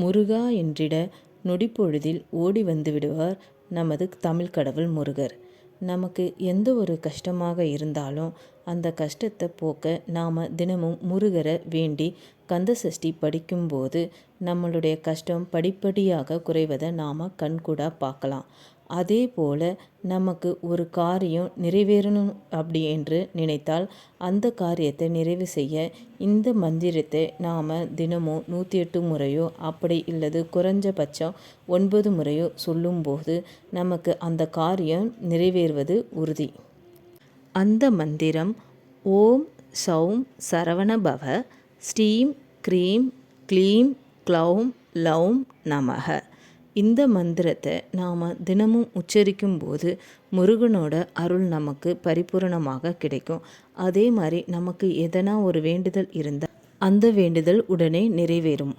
முருகா என்றிட நொடிப்பொழுதில் ஓடி வந்து விடுவார் நமது தமிழ் கடவுள் முருகர். நமக்கு எந்த ஒரு கஷ்டமாக இருந்தாலும் அந்த கஷ்டத்தை போக்க நாம் தினமும் முருகரை வேண்டி கந்த சஷ்டி படிக்கும்போது நம்மளுடைய கஷ்டம் படிப்படியாக குறைவதை நாம் கண்கூடாக பார்க்கலாம். அதே போல் நமக்கு ஒரு காரியம் நிறைவேறணும் அப்படி என்று நினைத்தால் அந்த காரியத்தை நிறைவு செய்ய இந்த மந்திரத்தை நாம் தினமும் நூற்றி எட்டு முறையோ அப்படி இல்லது குறைஞ்சபட்சம் ஒன்பது முறையோ சொல்லும்போது நமக்கு அந்த காரியம் நிறைவேறுவது உறுதி. அந்த மந்திரம் ஓம் சௌம் சரவணபவ ஸ்டீம் க்ரீம் க்ளீம் க்ளௌம் லௌம் நமக இந்த மந்திரத்தை நாம் தினமும் உச்சரிக்கும் போது முருகனோட அருள் நமக்கு பரிபூரணமாக கிடைக்கும். அதே மாதிரி நமக்கு எதனா ஒரு வேண்டுதல் இருந்தால் அந்த வேண்டுதல் உடனே நிறைவேறும்.